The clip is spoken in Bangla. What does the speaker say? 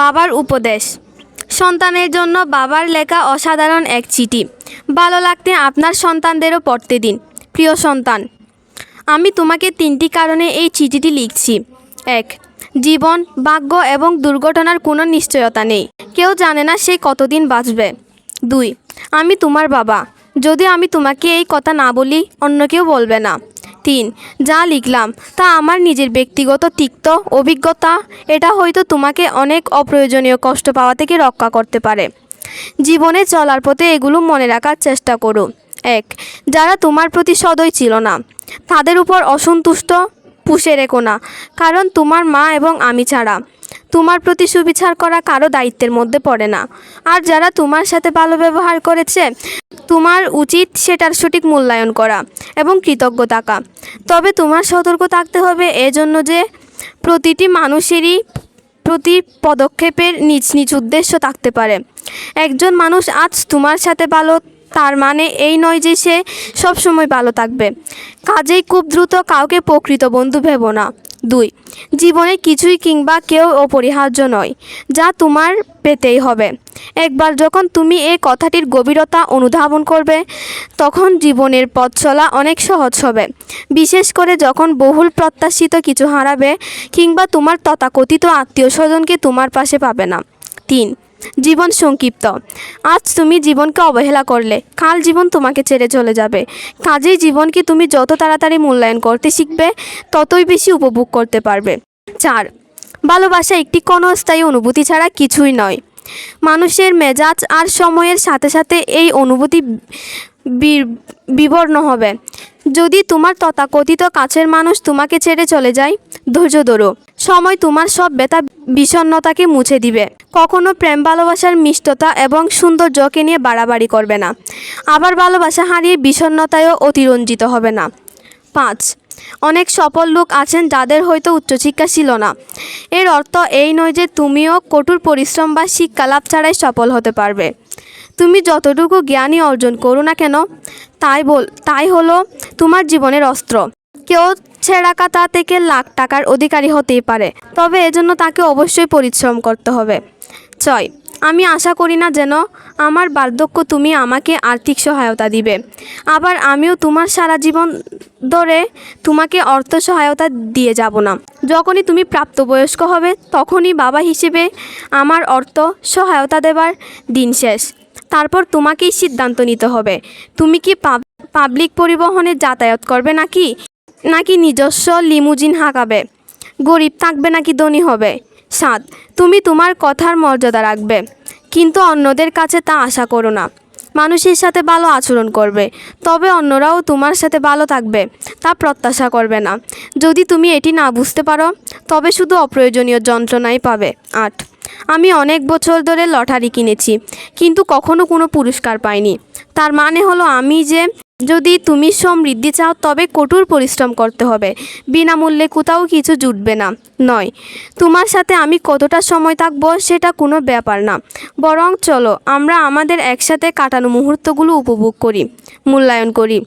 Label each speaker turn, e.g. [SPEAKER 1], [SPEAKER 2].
[SPEAKER 1] বাবার উপদেশ। সন্তানের জন্য বাবার লেখা অসাধারণ এক চিঠি। ভালো লাগতে আপনার সন্তানদেরও পড়তে দিন। প্রিয় সন্তান, আমি তোমাকে তিনটি কারণে এই চিঠিটি লিখছি। এক, জীবন, ভাগ্য এবং দুর্ঘটনার কোনো নিশ্চয়তা নেই। কেউ জানে না সে কতদিন বাঁচবে। দুই, আমি তোমার বাবা। যদি আমি তোমাকে এই কথা না বলি, অন্য কেউ বলবে না। তিন। যা লিখলাম, তা আমার নিজের ব্যক্তিগত তিক্ত অভিজ্ঞতা। এটা হয়তো তোমাকে অনেক অপ্রয়োজনীয় কষ্ট পাওয়া থেকে রক্ষা করতে পারে। জীবনে চলার পথে এগুলো মনে রাখার চেষ্টা করো। এক, যারা তোমার প্রতি সদয় ছিল না, তাদের উপর অসন্তুষ্ট পুষে রেখো না, কারণ তোমার মা এবং আমি ছাড়া। তোমার প্রতি সুবিচার করা কারও দায়িত্বের মধ্যে পড়ে না। আর যারা তোমার সাথে ভালো ব্যবহার করেছে তোমার উচিত সেটার সঠিক মূল্যায়ন করা এবং কৃতজ্ঞ থাকা তবে তোমার সতর্ক থাকতে হবে এজন্য যে প্রতিটি মানুষেরই প্রতি পদক্ষেপের নিজ নিজ উদ্দেশ্য থাকতে পারে। একজন মানুষ আজ তোমার সাথে ভালো, তার মানে এই নয় যে সে সবসময় ভালো থাকবে। কাজেই খুব দ্রুত কাউকে প্রকৃত বন্ধু ভেবো না। দুই, জীবনে কিছুই কিংবা কেউ অপরিহার্য নয়, যা তোমার পেতেই হবে। একবার যখন তুমি এই কথাটির গভীরতা অনুধাবন করবে, তখন জীবনের পথ চলা অনেক সহজ হবে। বিশেষ করে যখন বহুল প্রত্যাশিত কিছু হারাবে, কিংবা তোমার তথাকথিত আত্মীয় স্বজনকে তোমার পাশে পাবে না। তিন জীবন সংক্ষিপ্ত। আজ তুমি জীবনকে অবহেলা করলে, কাল জীবন তোমাকে ছেড়ে চলে যাবে। কাজেই জীবনকে তুমি যত তাড়াতাড়ি মূল্যায়ন করতে শিখবে, ততই বেশি উপভোগ করতে পারবে। চার, ভালোবাসা একটি ক্ষণস্থায়ী অনুভূতি ছাড়া কিছুই নয়। মানুষের মেজাজ আর সময়ের সাথে সাথে এই অনুভূতি বিবর্ণ হবে। যদি তোমার তথাকথিত কাছের মানুষ তোমাকে ছেড়ে চলে যায়, ধৈর্য ধরো। সময় তোমার সব ব্যথা বিষণ্ণতাকে মুছে দিবে। কখনো প্রেম, ভালোবাসার মিষ্টতা এবং সৌন্দর্যকে নিয়ে বাড়াবাড়ি করবে না। আবার ভালোবাসা হারিয়ে বিষণ্ণতায়ও অতিরঞ্জিত হবে না। পাঁচ, অনেক সফল লোক আছেন যাদের হয়তো উচ্চশিক্ষা ছিল না। এর অর্থ এই নয় যে তুমিও কঠোর পরিশ্রম বা শিক্ষা লাভ ছাড়াই সফল হতে পারবে। তুমি যতটুকু জ্ঞানই অর্জন করো না কেন, তাই বল, তাই হলো তোমার জীবনের অস্ত্র। কেউ ছেঁড়া কাতা থেকে লাখ টাকার অধিকারী হতেই পারে, তবে এজন্য তাকে অবশ্যই পরিশ্রম করতে হবে। ছয়, আমি আশা করি না যেন আমার বার্ধক্য তুমি আমাকে আর্থিক সহায়তা দিবে। আবার আমিও তোমার সারা জীবন ধরে তোমাকে অর্থ সহায়তা দিয়ে যাব না। যখনই তুমি প্রাপ্তবয়স্ক হবে, তখনই বাবা হিসেবে আমার অর্থ সহায়তা দেবার দিন শেষ। তারপর তোমাকেই সিদ্ধান্ত নিতে হবে। তুমি কি পাব- পাবলিক পরিবহনে যাতায়াত করবে নাকি নাকি নিজস্ব লিমুজিন হাঁকাবে? গরিব থাকবে নাকি ধনী হবে? সাত, তুমি তোমার কথার মর্যাদা রাখবে, কিন্তু অন্যদের কাছে তা আশা করো না। মানুষের সাথে ভালো আচরণ করবে, তবে অন্যরাও তোমার সাথে ভালো থাকবে, তা প্রত্যাশা করবে না। যদি তুমি এটি না বুঝতে পারো, তবে শুধু অপ্রয়োজনীয় যন্ত্রণাই পাবে। আট আমি অনেক বছর ধরে লটারি কিনেছি, কিন্তু কখনো কোনো পুরস্কার পাইনি। তার মানে হলো আমি যে, যদি তুমি সমৃদ্ধি চাও তবে কঠোর পরিশ্রম করতে হবে, বিনামূল্যে কোথাও কিছু জুটবে না, নয়। তোমার সাথে আমি কতটা সময় থাকব সেটা কোনো ব্যাপার না, বরং চলো আমরা আমাদের একসাথে কাটানো মুহূর্তগুলো উপভোগ করি, মূল্যায়ন করি।